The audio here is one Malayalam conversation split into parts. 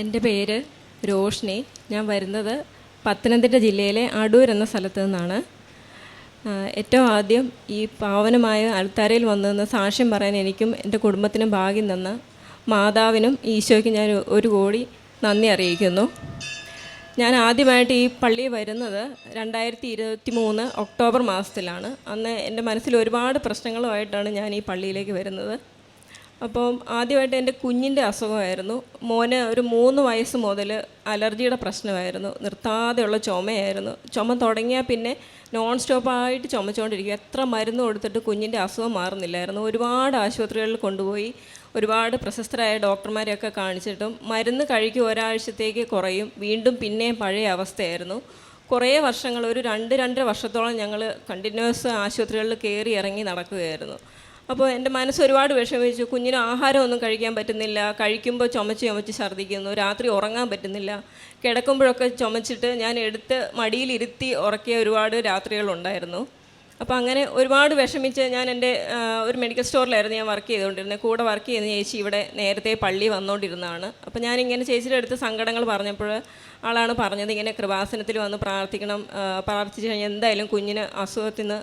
എന്റെ പേര് രോഷ്നി. ഞാൻ വരുന്നത് പത്തനംതിട്ട ജില്ലയിലെ അടൂർ എന്ന സ്ഥലത്തു നിന്നാണ്. ഏറ്റവും ആദ്യം ഈ പാവനമായ അൾത്താരയിൽ വന്നതെന്ന് സാക്ഷ്യം പറയാൻ എനിക്കും എന്റെ കുടുംബത്തിനും ഭാഗ്യം തന്ന മാതാവിനും ഈശോയ്ക്കും ഞാൻ ഒരു കോടി നന്ദി അറിയിക്കുന്നു. ഞാൻ ആദ്യമായിട്ട് ഈ പള്ളിയിൽ വരുന്നത് രണ്ടായിരത്തി ഇരുപത്തി മൂന്ന് ഒക്ടോബർ മാസത്തിലാണ്. അന്ന് എന്റെ മനസ്സിൽ ഒരുപാട് പ്രശ്നങ്ങളുമായിട്ടാണ് ഞാൻ ഈ പള്ളിയിലേക്ക് വരുന്നത്. അപ്പം ആദ്യമായിട്ട് എന്റെ കുഞ്ഞിന്റെ അസുഖമായിരുന്നു. മോന് ഒരു മൂന്ന് വയസ്സ് മുതൽ അലർജിയുടെ പ്രശ്നമായിരുന്നു. നിർത്താതെയുള്ള ചുമയായിരുന്നു. ചുമ തുടങ്ങിയാൽ പിന്നെ നോൺ സ്റ്റോപ്പായിട്ട് ചുമച്ചുകൊണ്ടിരിക്കും എത്ര മരുന്ന് കൊടുത്തിട്ട് കുഞ്ഞിന്റെ അസുഖം മാറുന്നില്ലായിരുന്നു. ഒരുപാട് ആശുപത്രികളിൽ കൊണ്ടുപോയി ഒരുപാട് പ്രശസ്തരായ ഡോക്ടർമാരെയൊക്കെ കാണിച്ചിട്ടും മരുന്ന് കഴിക്കും ഒരാഴ്ചത്തേക്ക് കുറയും. വീണ്ടും പിന്നെയും പഴയ അവസ്ഥയായിരുന്നു. കുറേ വർഷങ്ങൾ ഒരു രണ്ട് രണ്ടര വർഷത്തോളം ഞങ്ങൾ കണ്ടിന്യൂസ് ആശുപത്രികളിൽ കയറി ഇറങ്ങി നടക്കുകയായിരുന്നു. അപ്പോൾ എന്റെ മനസ്സ് ഒരുപാട് വിഷമിച്ചു. കുഞ്ഞിന് ആഹാരമൊന്നും കഴിക്കാൻ പറ്റുന്നില്ല. കഴിക്കുമ്പോൾ ചുമച്ച് ചുമച്ച് ഛർദ്ദിക്കുന്നു. രാത്രി ഉറങ്ങാൻ പറ്റുന്നില്ല. കിടക്കുമ്പോഴൊക്കെ ചുമച്ചിട്ട് ഞാൻ എടുത്ത് മടിയിലിരുത്തി ഉറക്കിയ ഒരുപാട് രാത്രികളുണ്ടായിരുന്നു. അപ്പോൾ അങ്ങനെ ഒരുപാട് വിഷമിച്ച് ഞാൻ എന്റെ ഒരു മെഡിക്കൽ സ്റ്റോറിലായിരുന്നു ഞാൻ വർക്ക് ചെയ്തുകൊണ്ടിരുന്നത്. കൂടെ വർക്ക് ചെയ്യുന്ന ചേച്ചി ഇവിടെ നേരത്തെ പള്ളി വന്നുകൊണ്ടിരുന്നതാണ് അപ്പോൾ ഞാനിങ്ങനെ ചേച്ചിയുടെ അടുത്ത് സങ്കടങ്ങൾ പറഞ്ഞപ്പോൾ ആളാണ് പറഞ്ഞത് ഇങ്ങനെ കൃപാസനത്തിൽ വന്ന് പ്രാർത്ഥിക്കണം. പ്രാർത്ഥിച്ചു കഴിഞ്ഞാൽ എന്തായാലും കുഞ്ഞിന് അസുഖത്തിൽ നിന്ന്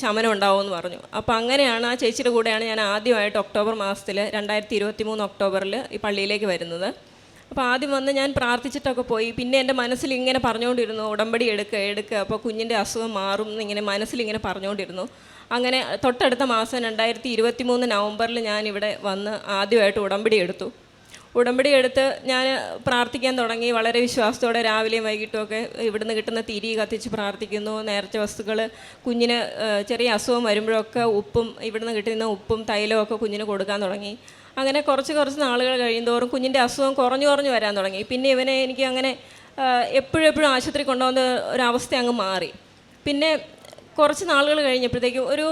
ശമനം ഉണ്ടാവുമെന്ന് പറഞ്ഞു. അപ്പോൾ അങ്ങനെയാണ് ആ ചേച്ചിയുടെ കൂടെയാണ് ഞാൻ ആദ്യമായിട്ട് ഒക്ടോബർ മാസത്തിൽ രണ്ടായിരത്തി ഇരുപത്തി മൂന്ന് ഒക്ടോബറിൽ ഈ പള്ളിയിലേക്ക് വരുന്നത്. അപ്പോൾ ആദ്യം വന്ന് ഞാൻ പ്രാർത്ഥിച്ചിട്ടൊക്കെ പോയി. പിന്നെ എന്റെ മനസ്സിൽ ഇങ്ങനെ പറഞ്ഞുകൊണ്ടിരുന്നു ഉടമ്പടി എടുക്കുക എടുക്കുക അപ്പോൾ കുഞ്ഞിന്റെ അസുഖം മാറും എന്നിങ്ങനെ മനസ്സിലിങ്ങനെ പറഞ്ഞുകൊണ്ടിരുന്നു. അങ്ങനെ തൊട്ടടുത്ത മാസം രണ്ടായിരത്തി ഇരുപത്തി മൂന്ന് നവംബറിൽ ഞാൻ ഇവിടെ വന്ന് ആദ്യമായിട്ട് ഉടമ്പടി എടുത്തു. ഉടമ്പടി എടുത്ത് ഞാൻ പ്രാർത്ഥിക്കാൻ തുടങ്ങി. വളരെ വിശ്വാസത്തോടെ രാവിലെയും വൈകിട്ടുമൊക്കെ ഇവിടുന്ന് കിട്ടുന്ന തിരി കത്തിച്ച് പ്രാർത്ഥിക്കുന്നു. നേർച്ച വസ്തുക്കൾ കുഞ്ഞിന് ചെറിയ അസുഖം വരുമ്പോഴൊക്കെ ഉപ്പും ഇവിടുന്ന് കിട്ടുന്ന ഉപ്പും തൈലവും ഒക്കെ കുഞ്ഞിന് കൊടുക്കാൻ തുടങ്ങി. അങ്ങനെ കുറച്ച് കുറച്ച് നാളുകൾ കഴിയുന്തോറും കുഞ്ഞിന്റെ അസുഖം കുറഞ്ഞു കുറഞ്ഞു വരാൻ തുടങ്ങി. പിന്നെ ഇവനെ എനിക്ക് അങ്ങനെ എപ്പോഴെപ്പോഴും എപ്പോഴും ആശുപത്രി കൊണ്ടുപോകുന്ന ഒരവസ്ഥ അങ്ങ് മാറി. പിന്നെ കുറച്ച് നാളുകൾ കഴിഞ്ഞപ്പോഴത്തേക്കും ഒരു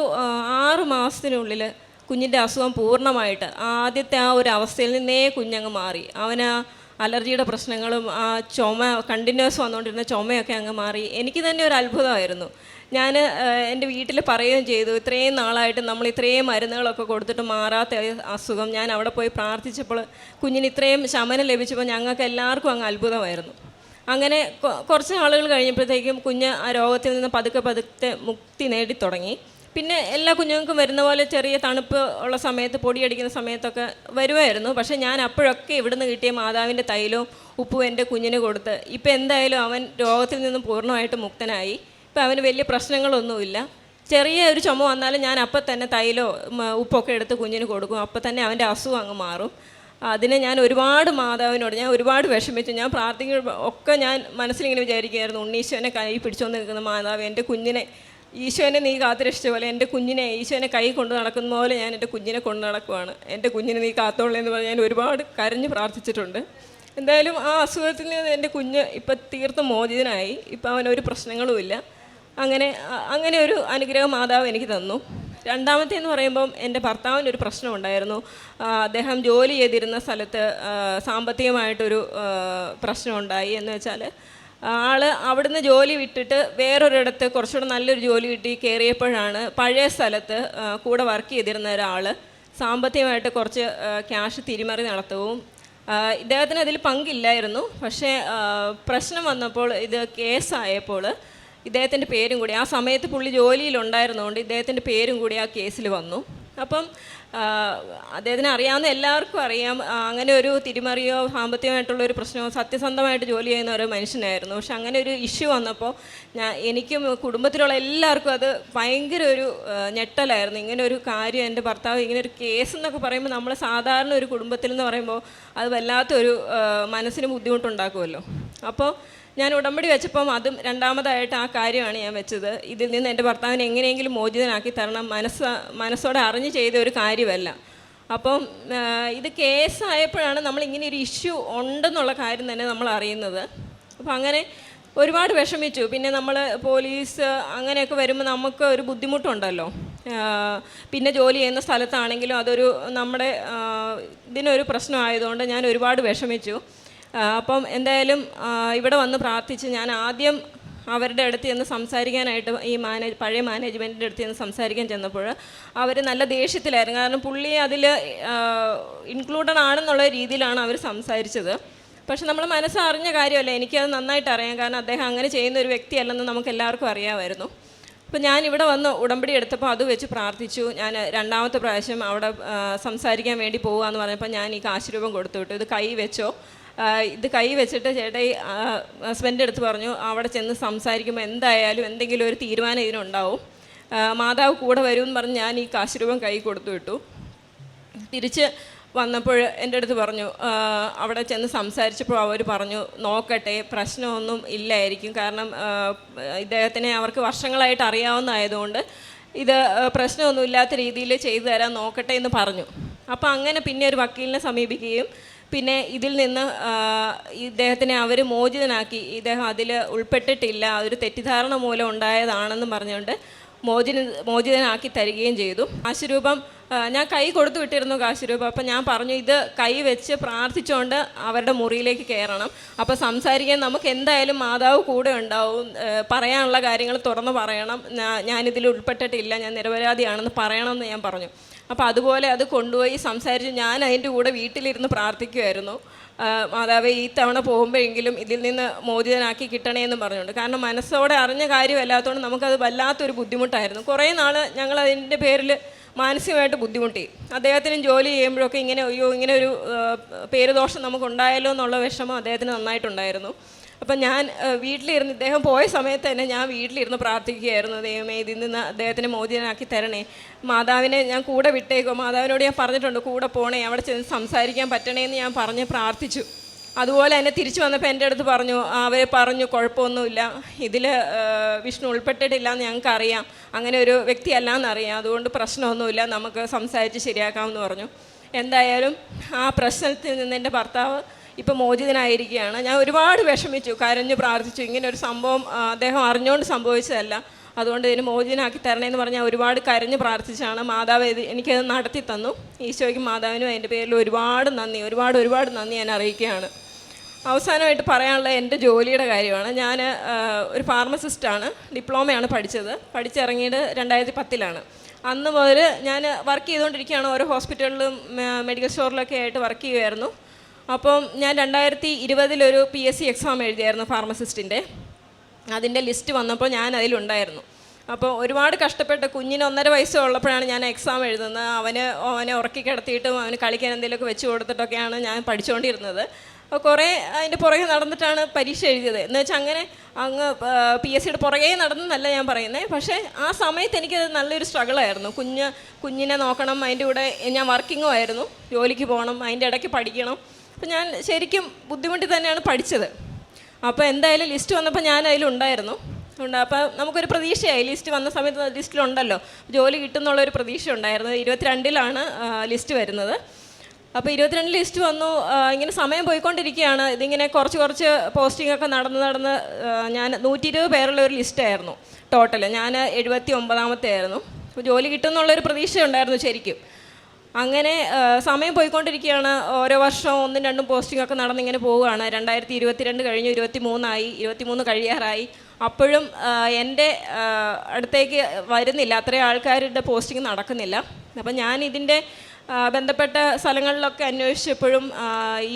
ആറ് മാസത്തിനുള്ളിൽ കുഞ്ഞിന്റെ അസുഖം പൂർണമായിട്ട് ആദ്യത്തെ ആ ഒരു അവസ്ഥയിൽ നിന്നേ കുഞ്ഞങ്ങ് മാറി. അവന് അലർജിയുടെ പ്രശ്നങ്ങളും ആ ചുമ കണ്ടിന്യൂസ് വന്നുകൊണ്ടിരുന്ന ചുമയൊക്കെ അങ്ങ് മാറി. എനിക്ക് തന്നെ ഒരു അത്ഭുതമായിരുന്നു. ഞാൻ എന്റെ വീട്ടിൽ പറയുകയും ചെയ്തു ഇത്രയും നാളായിട്ട് നമ്മൾ ഇത്രയും മരുന്നുകളൊക്കെ കൊടുത്തിട്ട് മാറാത്ത അസുഖം. ഞാൻ അവിടെ പോയി പ്രാർത്ഥിച്ചപ്പോൾ കുഞ്ഞിന് ഇത്രയും ശമനം ലഭിച്ചപ്പോൾ ഞങ്ങൾക്ക് എല്ലാവർക്കും അങ്ങ് അത്ഭുതമായിരുന്നു. അങ്ങനെ കുറച്ച് നാളുകൾ കഴിഞ്ഞപ്പോഴത്തേക്കും കുഞ്ഞ് ആ രോഗത്തിൽ നിന്ന് പതുക്കെ പതുക്കെ മുക്തി നേടി തുടങ്ങി പിന്നെ എല്ലാ കുഞ്ഞുങ്ങൾക്കും വരുന്ന പോലെ ചെറിയ തണുപ്പ് ഉള്ള സമയത്ത് പൊടിയടിക്കുന്ന സമയത്തൊക്കെ വരുമായിരുന്നു പക്ഷേ ഞാൻ അപ്പോഴൊക്കെ ഇവിടുന്ന് കിട്ടിയ മാതാവിന്റെ തൈലവും ഉപ്പും എന്റെ കുഞ്ഞിന് കൊടുത്ത് ഇപ്പം എന്തായാലും അവൻ രോഗത്തിൽ നിന്നും പൂർണമായിട്ട് മുക്തനായി. ഇപ്പം അവന് വലിയ പ്രശ്നങ്ങളൊന്നുമില്ല. ചെറിയ ഒരു ചുമ വന്നാലും ഞാൻ അപ്പം തന്നെ തൈലോ ഉപ്പൊക്കെ എടുത്ത് കുഞ്ഞിന് കൊടുക്കും. അപ്പം തന്നെ അവന്റെ അസുഖം അങ്ങ് മാറും. അതിനെ ഞാൻ ഒരുപാട് മാതാവിനോട് ഞാൻ ഒരുപാട് വിഷമിച്ചു. ഞാൻ പ്രാർത്ഥിക്കുമ്പോൾ ഒക്കെ ഞാൻ മനസ്സിലിങ്ങനെ വിചാരിക്കുമായിരുന്നു ഉണ്ണീശോനെ കൈ പിടിച്ചുകൊണ്ട് നിൽക്കുന്ന മാതാവ് എന്റെ കുഞ്ഞിനെ ഈശോനെ നീ കാത്തുരക്ഷിച്ച പോലെ എന്റെ കുഞ്ഞിനെ ഈശോനെ കൈ കൊണ്ട് നടക്കുന്ന പോലെ ഞാൻ എന്റെ കുഞ്ഞിനെ കൊണ്ടു നടക്കുവാണ്. എന്റെ കുഞ്ഞിനെ നീ കാത്തോളൂ എന്ന് പറഞ്ഞ് ഞാൻ ഒരുപാട് കരഞ്ഞ് പ്രാർത്ഥിച്ചിട്ടുണ്ട്. എന്തായാലും ആ അസുഖത്തിൽ നിന്ന് എന്റെ കുഞ്ഞ് ഇപ്പം തീർത്തും മോചിതനായി. ഇപ്പം അവനൊരു പ്രശ്നങ്ങളുമില്ല അങ്ങനെ അങ്ങനെ ഒരു അനുഗ്രഹം മാതാവ് എനിക്ക് തന്നു. രണ്ടാമത്തെ എന്ന് പറയുമ്പം എന്റെ ഭർത്താവിന് ഒരു പ്രശ്നമുണ്ടായിരുന്നു അദ്ദേഹം ജോലി ചെയ്തിരുന്ന സ്ഥലത്ത് സാമ്പത്തികമായിട്ടൊരു പ്രശ്നമുണ്ടായി എന്ന് വെച്ചാൽ ആൾ അവിടുന്ന് ജോലി വിട്ടിട്ട് വേറൊരിടത്ത് കുറച്ചുകൂടെ നല്ലൊരു ജോലി കിട്ടി കയറിയപ്പോഴാണ് പഴയ സ്ഥലത്ത് കൂടെ വർക്ക് ചെയ്തിരുന്ന ഒരാൾ സാമ്പത്തികമായിട്ട് കുറച്ച് ക്യാഷ് തിരിമറി നടത്തവും ആ, ഇദ്ദേഹത്തിന് അതിൽ പങ്കില്ലായിരുന്നു. പക്ഷേ പ്രശ്നം വന്നപ്പോൾ ഇത് കേസായപ്പോൾ ഇദ്ദേഹത്തിന്റെ പേരും കൂടി ആ സമയത്ത് പുള്ളി ജോലിയിലുണ്ടായിരുന്നുകൊണ്ട് ഇദ്ദേഹത്തിന്റെ പേരും കൂടി ആ കേസിൽ വന്നു. അപ്പം അദ്ദേഹത്തിന് അറിയാവുന്ന എല്ലാവർക്കും അറിയാം. അങ്ങനെ ഒരു തിരിമറിയോ സാമ്പത്തികമായിട്ടുള്ള ഒരു പ്രശ്നമോ സത്യസന്ധമായിട്ട് ജോലി ചെയ്യുന്ന ഒരു മനുഷ്യനായിരുന്നു. പക്ഷെ അങ്ങനെ ഒരു ഇഷ്യൂ വന്നപ്പോൾ ഞാൻ എനിക്കും കുടുംബത്തിലുള്ള എല്ലാവർക്കും അത് ഭയങ്കര ഒരു ഞെട്ടലായിരുന്നു. ഇങ്ങനെ ഒരു കാര്യം എന്റെ ഭർത്താവ് ഇങ്ങനെ ഒരു കേസ് എന്നൊക്കെ പറയുമ്പോൾ നമ്മൾ സാധാരണ ഒരു കുടുംബത്തിൽ എന്ന് പറയുമ്പോൾ അത് വല്ലാത്തൊരു മനസ്സിന് ബുദ്ധിമുട്ടുണ്ടാക്കുമല്ലോ. അപ്പോൾ ഞാൻ ഉടമ്പടി വെച്ചപ്പം അതും രണ്ടാമതായിട്ട് ആ കാര്യമാണ് ഞാൻ വെച്ചത്. ഇതിൽ നിന്ന് എന്റെ ഭർത്താവിനെ എങ്ങനെയെങ്കിലും മോചിതനാക്കി തരണം. മനസ്സ് മനസ്സോടെ അറിഞ്ഞ് ചെയ്ത ഒരു കാര്യമല്ല. അപ്പം ഇത് കേസായപ്പോഴാണ് നമ്മൾ ഇങ്ങനെ ഒരു ഇഷ്യൂ ഉണ്ടെന്നുള്ള കാര്യം തന്നെ നമ്മൾ അറിയുന്നത്. അപ്പം അങ്ങനെ ഒരുപാട് വിഷമിച്ചു. പിന്നെ നമ്മൾ പോലീസ് അങ്ങനെയൊക്കെ വരുമ്പോൾ നമുക്ക് ഒരു ബുദ്ധിമുട്ടുണ്ടല്ലോ. പിന്നെ ജോലി ചെയ്യുന്ന സ്ഥലത്താണെങ്കിലും അതൊരു നമ്മുടെ ഇതിനൊരു പ്രശ്നമായതുകൊണ്ട് ഞാൻ ഒരുപാട് വിഷമിച്ചു. അപ്പം എന്തായാലും ഇവിടെ വന്ന് പ്രാർത്ഥിച്ച് ഞാൻ ആദ്യം അവരുടെ അടുത്ത് ചെന്ന് സംസാരിക്കാനായിട്ട് ഈ മാനേജ് പഴയ മാനേജ്മെന്റിന്റെ അടുത്ത് ചെന്ന് സംസാരിക്കാൻ ചെന്നപ്പോൾ അവർ നല്ല ദേഷ്യത്തിലായിരുന്നു. കാരണം പുള്ളി അതിൽ ഇൻക്ലൂഡഡ് ആണെന്നുള്ള രീതിയിലാണ് അവർ സംസാരിച്ചത്. പക്ഷെ നമ്മൾ മനസ്സറിഞ്ഞ കാര്യമല്ല. എനിക്കത് നന്നായിട്ട് അറിയാം. കാരണം അദ്ദേഹം അങ്ങനെ ചെയ്യുന്ന ഒരു വ്യക്തിയല്ലെന്ന് നമുക്ക് എല്ലാവർക്കും അറിയാമായിരുന്നു. അപ്പോൾ ഞാൻ ഇവിടെ വന്ന് ഉടമ്പടി എടുത്തപ്പോൾ അത് വെച്ച് പ്രാർത്ഥിച്ചു. ഞാൻ രണ്ടാമത്തെ പ്രാവശ്യം അവിടെ സംസാരിക്കാൻ വേണ്ടി പോകുക എന്ന് പറഞ്ഞപ്പോൾ ഞാൻ ഈ കാശ് രൂപം കൊടുത്തു വിട്ടു. ഇത് കൈ വെച്ചോ ഇത് കൈ വെച്ചിട്ട് ഈ ഹസ്ബൻഡ് അടുത്ത് പറഞ്ഞു അവിടെ ചെന്ന് സംസാരിക്കുമ്പോൾ എന്തായാലും എന്തെങ്കിലും ഒരു തീരുമാനം ഇതിനുണ്ടാവും. മാതാവ് കൂടെ വരുമെന്ന് പറഞ്ഞ് ഞാൻ ഈ കാശ് രൂപം കൈ കൊടുത്തു വിട്ടു. തിരിച്ച് വന്നപ്പോൾ എന്റെ അടുത്ത് പറഞ്ഞു അവിടെ ചെന്ന് സംസാരിച്ചപ്പോൾ അവർ പറഞ്ഞു നോക്കട്ടെ പ്രശ്നമൊന്നും ഇല്ലായിരിക്കും. കാരണം ഇദ്ദേഹത്തിനെ അവർക്ക് വർഷങ്ങളായിട്ട് അറിയാവുന്നതായതുകൊണ്ട് ഇത് പ്രശ്നമൊന്നുമില്ലാത്ത രീതിയിൽ ചെയ്തു തരാൻ നോക്കട്ടെ എന്ന് പറഞ്ഞു. അപ്പോൾ അങ്ങനെ പിന്നെ ഒരു വക്കീലിനെ സമീപിക്കുകയും പിന്നെ ഇതിൽ നിന്ന് ഇദ്ദേഹത്തിനെ അവർ മോചിതനാക്കി. ഇദ്ദേഹം അതിൽ ഉൾപ്പെട്ടിട്ടില്ല. ഒരു തെറ്റിദ്ധാരണ മൂലം ഉണ്ടായതാണെന്ന് പറഞ്ഞുകൊണ്ട് മോചിന മോചിതനാക്കി തരികയും ചെയ്തു. കാശുരൂപം ഞാൻ കൈ കൊടുത്തു വിട്ടിരുന്നു കാശുരൂപം. അപ്പം ഞാൻ പറഞ്ഞു ഇത് കൈ വെച്ച് പ്രാർത്ഥിച്ചുകൊണ്ട് അവരുടെ മുറിയിലേക്ക് കയറണം. അപ്പോൾ സംസാരിക്കാൻ നമുക്ക് എന്തായാലും മാതാവ് കൂടെ ഉണ്ടാവും. പറയാനുള്ള കാര്യങ്ങൾ തുറന്ന് പറയണം. ഞാനിതിൽ ഉൾപ്പെട്ടിട്ടില്ല. ഞാൻ നിരപരാധിയാണെന്ന് പറയണമെന്ന് ഞാൻ പറഞ്ഞു. അപ്പോൾ അതുപോലെ അത് കൊണ്ടുപോയി സംസാരിച്ച് ഞാൻ അതിന്റെ കൂടെ വീട്ടിലിരുന്ന് പ്രാർത്ഥിക്കുമായിരുന്നു മാതാവേ ഈ തവണ പോകുമ്പോഴെങ്കിലും ഇതിൽ നിന്ന് മോചിതനാക്കി കിട്ടണേ എന്ന് പറഞ്ഞുകൊണ്ട്. കാരണം മനസ്സോടെ അറിഞ്ഞ കാര്യമല്ലാത്തതുകൊണ്ട് നമുക്കത് വല്ലാത്തൊരു ബുദ്ധിമുട്ടായിരുന്നു. കുറേ നാൾ ഞങ്ങൾ അതിന്റെ പേരിൽ മാനസികമായിട്ട് ബുദ്ധിമുട്ടി. അദ്ദേഹത്തിനും ജോലി ചെയ്യുമ്പോഴൊക്കെ ഇങ്ങനെ അയ്യോ ഇങ്ങനെ ഒരു പേരുദോഷം നമുക്കുണ്ടായല്ലോ എന്നുള്ള വിഷമം അദ്ദേഹത്തിന് നന്നായിട്ടുണ്ടായിരുന്നു. അപ്പം ഞാൻ വീട്ടിലിരുന്ന് ഇദ്ദേഹം പോയ സമയത്ത് തന്നെ ഞാൻ വീട്ടിലിരുന്ന് പ്രാർത്ഥിക്കുകയായിരുന്നു ദൈവമേ ഇതിൽ നിന്ന് അദ്ദേഹത്തിന് മോചിതനാക്കി തരണേ. മാതാവിനെ ഞാൻ കൂടെ വിട്ടേക്കോ? മാതാവിനോട് ഞാൻ പറഞ്ഞിട്ടുണ്ട് കൂടെ പോണേ അവിടെ ചെന്ന് സംസാരിക്കാൻ പറ്റണേ എന്ന് ഞാൻ പറഞ്ഞ് പ്രാർത്ഥിച്ചു. അതുപോലെ തന്നെ തിരിച്ചു വന്നപ്പോൾ എന്റെ അടുത്ത് പറഞ്ഞു അവർ പറഞ്ഞു കുഴപ്പമൊന്നുമില്ല. ഇതിൽ വിഷ്ണു ഉൾപ്പെട്ടിട്ടില്ല എന്ന് ഞങ്ങൾക്കറിയാം. അങ്ങനെ ഒരു വ്യക്തിയല്ല എന്നറിയാം. അതുകൊണ്ട് പ്രശ്നമൊന്നുമില്ല. നമുക്ക് സംസാരിച്ച് ശരിയാക്കാമെന്ന് പറഞ്ഞു. എന്തായാലും ആ പ്രശ്നത്തിൽ നിന്ന് എന്റെ ഭർത്താവ് ഇപ്പം മോചിതനായിരിക്കുകയാണ്. ഞാൻ ഒരുപാട് വിഷമിച്ചു കരഞ്ഞു പ്രാർത്ഥിച്ചു. ഇങ്ങനെ ഒരു സംഭവം അദ്ദേഹം അറിഞ്ഞുകൊണ്ട് സംഭവിച്ചതല്ല. അതുകൊണ്ട് ഇതിന് മോചിതനാക്കി തരണേന്ന് പറഞ്ഞാൽ ഒരുപാട് കരഞ്ഞു പ്രാർത്ഥിച്ചാണ് മാതാവ് ഇത് എനിക്കത് നടത്തി തന്നു. ഈശോയ്ക്കും മാതാവിനും അതിന്റെ പേരിൽ ഒരുപാട് നന്ദി ഒരുപാട് ഒരുപാട് നന്ദി ഞാൻ അറിയിക്കുകയാണ്. അവസാനമായിട്ട് പറയാനുള്ള എന്റെ ജോലിയുടെ കാര്യമാണ്. ഞാൻ ഒരു ഫാർമസിസ്റ്റാണ്. ഡിപ്ലോമയാണ് പഠിച്ചത്. പഠിച്ചിറങ്ങിയത് രണ്ടായിരത്തി പത്തിലാണ് അന്ന് മുതൽ ഞാൻ വർക്ക് ചെയ്തുകൊണ്ടിരിക്കുകയാണ് ഓരോ ഹോസ്പിറ്റലിലും മെഡിക്കൽ സ്റ്റോറിലൊക്കെ ആയിട്ട് വർക്ക് ചെയ്യുമായിരുന്നു അപ്പം ഞാൻ രണ്ടായിരത്തി ഇരുപതിലൊരു പി എസ് സി എക്സാം എഴുതിയായിരുന്നു ഫാർമസിസ്റ്റിന്റെ അതിന്റെ ലിസ്റ്റ് വന്നപ്പോൾ ഞാൻ അതിലുണ്ടായിരുന്നു. അപ്പോൾ ഒരുപാട് കഷ്ടപ്പെട്ട് കുഞ്ഞിന് ഒന്നര വയസ്സ് ഉള്ളപ്പോഴാണ് ഞാൻ എക്സാം എഴുതുന്നത്. അവന് അവനെ ഉറക്കി കിടത്തിയിട്ടും അവന് കളിക്കാൻ എന്തെങ്കിലുമൊക്കെ വെച്ച് കൊടുത്തിട്ടൊക്കെയാണ് ഞാൻ പഠിച്ചുകൊണ്ടിരുന്നത് അപ്പോൾ കുറേ അതിന്റെ പുറകെ നടന്നിട്ടാണ് പരീക്ഷ എഴുതിയത്. എന്ന് വെച്ചാൽ അങ്ങനെ അങ്ങ് പി എസ് സിയുടെ പുറകെ നടന്നെന്നല്ല ഞാൻ പറയുന്നത് പക്ഷേ ആ സമയത്ത് എനിക്കത് നല്ലൊരു സ്ട്രഗിളായിരുന്നു കുഞ്ഞ് കുഞ്ഞിനെ നോക്കണം അതിന്റെ കൂടെ ഞാൻ വർക്കിങ്ങും ആയിരുന്നു. ജോലിക്ക് പോകണം അതിന്റെ ഇടയ്ക്ക് പഠിക്കണം. അപ്പോൾ ഞാൻ ശരിക്കും ബുദ്ധിമുട്ടി തന്നെയാണ് പഠിച്ചത്. അപ്പോൾ എന്തായാലും ലിസ്റ്റ് വന്നപ്പോൾ ഞാൻ അതിലുണ്ടായിരുന്നു ഉണ്ട് അപ്പോൾ നമുക്കൊരു പ്രതീക്ഷയായി. ലിസ്റ്റ് വന്ന സമയത്ത് ലിസ്റ്റിലുണ്ടല്ലോ. ജോലി കിട്ടുന്നുള്ളൊരു പ്രതീക്ഷ ഉണ്ടായിരുന്നു. ഇരുപത്തിരണ്ടിലാണ് ലിസ്റ്റ് വരുന്നത്. അപ്പോൾ ഇരുപത്തിരണ്ട് ലിസ്റ്റ് വന്നു. ഇങ്ങനെ സമയം പോയിക്കൊണ്ടിരിക്കുകയാണ്. ഇതിങ്ങനെ കുറച്ച് കുറച്ച് പോസ്റ്റിംഗ് ഒക്കെ നടന്ന് നടന്ന് ഞാൻ നൂറ്റി ഇരുപത് പേരുള്ള ഒരു ലിസ്റ്റായിരുന്നു ടോട്ടൽ ഞാൻ എഴുപത്തി ഒമ്പതാമത്തെ ആയിരുന്നു. അപ്പോൾ ജോലി കിട്ടുമെന്നുള്ളൊരു പ്രതീക്ഷ ഉണ്ടായിരുന്നു ശരിക്കും. അങ്ങനെ സമയം പോയിക്കൊണ്ടിരിക്കുകയാണ്. ഓരോ വർഷവും ഒന്നും രണ്ടും പോസ്റ്റിംഗ് ഒക്കെ നടന്നിങ്ങനെ പോവുകയാണ്. രണ്ടായിരത്തി ഇരുപത്തിരണ്ട് കഴിഞ്ഞു ഇരുപത്തി മൂന്നായി ഇരുപത്തി മൂന്ന് കഴിയാറായി. അപ്പോഴും എന്റെ അടുത്തേക്ക് വരുന്നില്ല. അത്രയും ആൾക്കാരുടെ പോസ്റ്റിംഗ് നടക്കുന്നില്ല. അപ്പം ഞാൻ ഇതിന്റെ ബന്ധപ്പെട്ട സ്ഥലങ്ങളിലൊക്കെ അന്വേഷിച്ചപ്പോഴും